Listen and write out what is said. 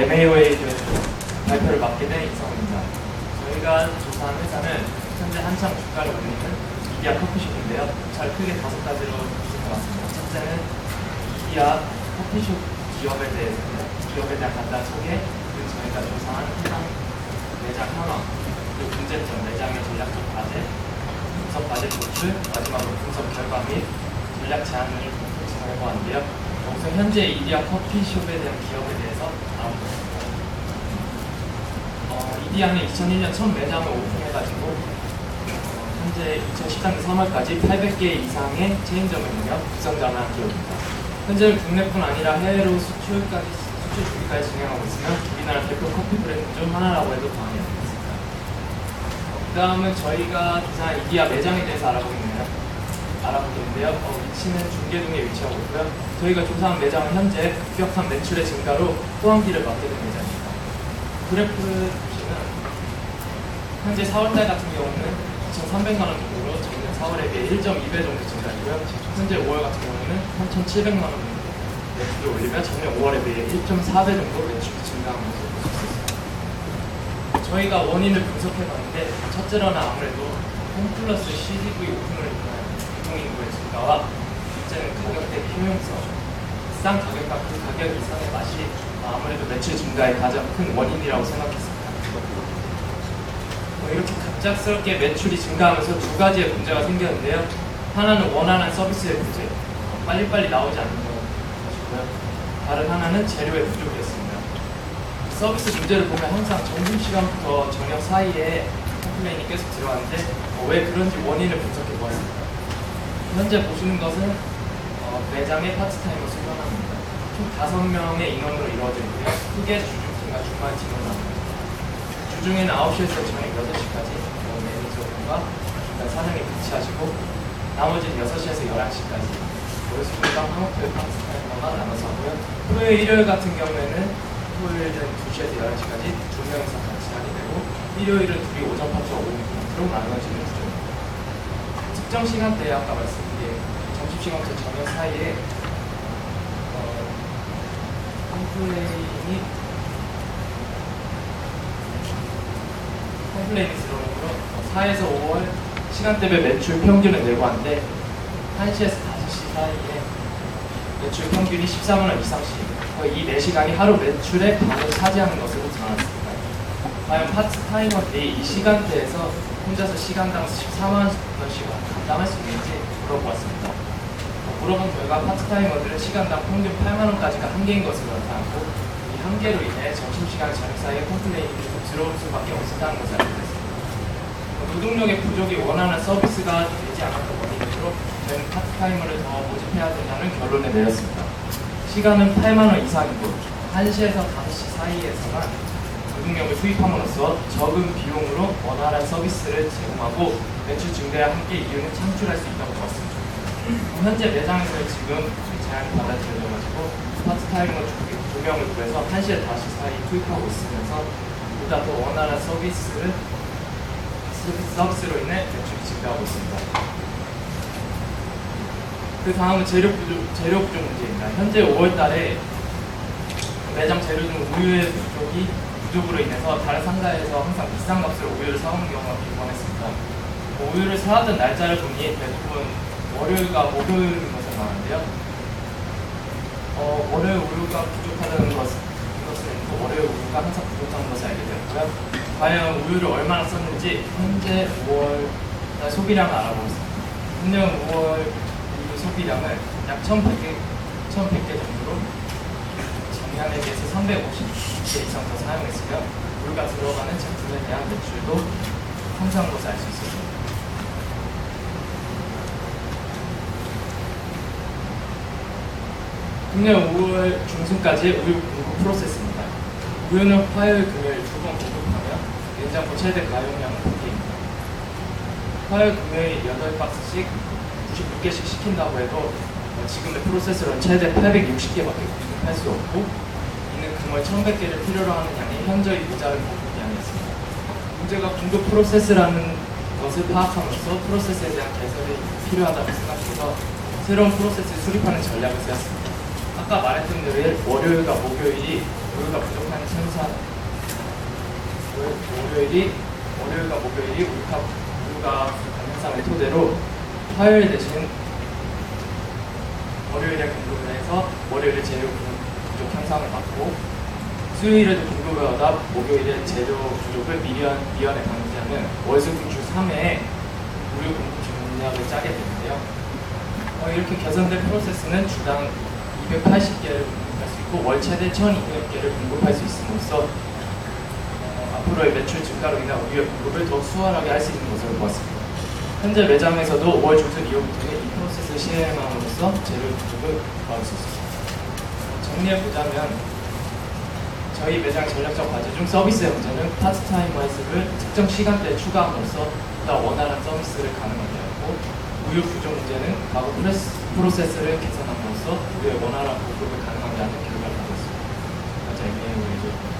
MAOA 발표를 맡게 된 이성입니다. 저희가 조사한 회사는 현재 한창 주가를 올리는 이디야 커피숍인데요. 잘 크게 다섯 가지로 구성해왔습니다. 첫째는 이디야 커피숍 기업에 대해서는 기업에 대한 간단한 소개, 그리고 저희가 조사한 해당 매장 현황, 그리고 문제점, 매장의 전략적 과제, 분석 과제 도출, 마지막으로 분석 결과 및 전략 제안을 구성해보았는데요. 여기서 현재 이디야 커피숍에 대한 기업에 대해서 알아보겠습니다. 어, 이디야는 2001년 첫 매장을 오픈해가지고 어, 현재 2013년 3월까지 800개 이상의 체인점을 운영 국성장한 기업입니다. 현재 국내뿐 아니라 해외로 수출까지 수출 준비까지 진행하고 있으며 우리나라 대표 커피 브랜드 중 하나라고 해도 과언이 아니겠습니다. 그 다음은 저희가 이디야 매장에 대해서 알아보겠네요. 알아보겠는데요. 어, 위치는 중계동에 위치하고 있고요. 저희가 조사한 매장은 현재 급격한 매출의 증가로 호황기를 맞게 된 매장입니다. 그래프 보시면 현재 4월달 같은 경우는 2,300만 원 정도로 작년 4월에 비해 1.2배 정도 증가이고요. 현재 5월 같은 경우는 3,700만 원 정도 매출을 올리며 작년 5월에 비해 1.4배 정도 매출이 증가한 것으로 볼수 있습니다. 저희가 원인을 분석해봤는데 첫째로는 아무래도 홈플러스 CGV 오픈을 위한 유동인구의 증가와 둘째는 가격대 효용성 비싼 가격과 그 가격 이상의 맛이 아무래도 매출 증가의 가장 큰 원인이라고 생각했습니다. 어, 이렇게 갑작스럽게 매출이 증가하면서 두 가지의 문제가 생겼는데요. 하나는 원활한 서비스의 문제, 어, 빨리빨리 나오지 않는 것이고요. 다른 하나는 재료의 부족이었습니다. 서비스 문제를 보면 항상 점심시간부터 저녁 사이에 컴플레인이 계속 들어왔는데 어, 왜 그런지 원인을 분석해 보았습니다. 현재 보시는 것은 어, 매장의 파트타이머 수련합니다. 총 5명의 인원으로 이루어지는데요. 크게 주중팀과 주말팀으로 나눕니다. 주중에는 9시에서 저녁 6시까지 뭐 매니저분과 일단 사장님 같이 하시고 나머지는 6시에서 11시까지 월수금과 한국토요 파트타이머가 나눠서 하고요. 토요일, 일요일 같은 경우에는 토요일은 2시에서 11시까지 두 명이서 같이 하게 되고 일요일은 둘이 오전 파트와 오후 파트로 나눠지는 구조입니다. 특정 시간대에 아까 말씀드린 점심시간부터 저녁 사이에 어, 컴플레인이 들어오므로 4에서 5월 시간대별 매출 평균을 내고하는데 1시에서 5시 사이에 매출 평균이 14만 원 이상씩 거의 이 4시간이 하루 매출의 반을 차지하는 것으로 드러났습니다. 과연 파트타이머들이 이 시간대에서 혼자서 시간당 14만 원씩 감당할 수 있는지 물어보았습니다. 어, 물어본 결과 파트타이머들은 시간당 평균 8만 원까지가 한계인 것으로 나타났고 이 한계로 인해 점심시간 저녁 사이에 컴플레인이 계속 들어올 수밖에 없었다는 것을 알게 됐습니다. 어, 노동력의 부족이 원하는 서비스가 되지 않았던 원인으로 저희는 파트타이머를 더 모집해야 된다는 결론을 내렸습니다. 시간은 8만 원 이상이고 1시에서 5시 사이에서만 노동력을 투입함으로써 적은 비용으로 원활한 서비스를 제공하고 매출 증대와 함께 이윤을 창출할 수 있다고 보았습니다. 현재 매장에서 지금 제안이 받아들여져가지고 파트타이머 두- 두 명을 구해서 1시에 5시 사이 투입하고 있으면서 보다 더 원활한 서비스를 서비스- 서비스로 인해 매출이 증가하고 있습니다. 그 다음은 재료 부족, 재료 부족 문제입니다. 현재 5월 달에 매장 재료 중 우유의 부족이 부족으로 인해서 다른 상가에서 항상 비싼 값으로 우유를 사오는 경우가 빈번했습니다. 뭐 우유를 사왔던 날짜를 보니 대부분 월요일과 목요일인 것을 많은데요. 어, 월요일 우유가 부족하다는 것, 이것은 또 월요일 우유가 항상 부족한 것을 알게 되었고요. 과연 우유를 얼마나 썼는지 현재 5월 달 소비량을 알아보겠습니다. 작년 5월 우유 소비량을 약 1,100개, 1,100개 정도 로 작년에 비해서 350개 이상 더 사용했으며 우리가 들어가는 제품에 대한 매출도 상승한 것을 알수 있습니다. 금년 5월 중순까지 우유 공급 프로세스입니다. 우유는 화요일, 금요일 두 번 공급하며 냉장고 최대 가용량은 2개입니다. 화요일, 금요일 8박스씩 96개씩 시킨다고 해도 어, 지금의 프로세스로는 최대 860개밖에 공급할 수 없고 금월 1100개를 필요로 하는 양이 현저히 모자른 공급 양이었습니다. 문제가 공급 프로세스라는 것을 파악함으로써 프로세스에 대한 개선이 필요하다고 생각해서 새로운 프로세스를 수립하는 전략을 세웠습니다. 아까 말했던 대로 월요일과 목요일이 우유가 부족한 월요일이 월요일과 목요일이 우유가 부족한 현상을 토대로 화요일 대신 월요일에 공급을 해서 월요일에 재료 부족 현상을 막고 수요일에도 공급을 하다 목요일에 재료 부족을 미연, 미연에 방지하는 월수금주 3회에 우유 공급 전략을 짜게 되는데요. 어, 이렇게 개선된 프로세스는 주당 280개를 공급할 수 있고 월 최대 1,200개를 공급할 수 있음으로써 어, 앞으로의 매출 증가로 인한 우유의 공급을 더 수월하게 할 수 있는 것으로 보았습니다. 현재 매장에서도 5월 중순 이후부터는 이 프로세스를 시행함으로써 재료 부족을 막을 수 있습니다. 정리해 보자면 저희 매장 전략적 과제 중 서비스의 문제는 파트타임 월습을 특정 시간대에 추가함으로써 보다 원활한 서비스를 가능하게 하고 우유 부족 문제는 과거 프레스, 프로세스를 개선함으로써 우리의 원활한 공급을 가능하게 하는 결과를 받았습니다. 자, 이제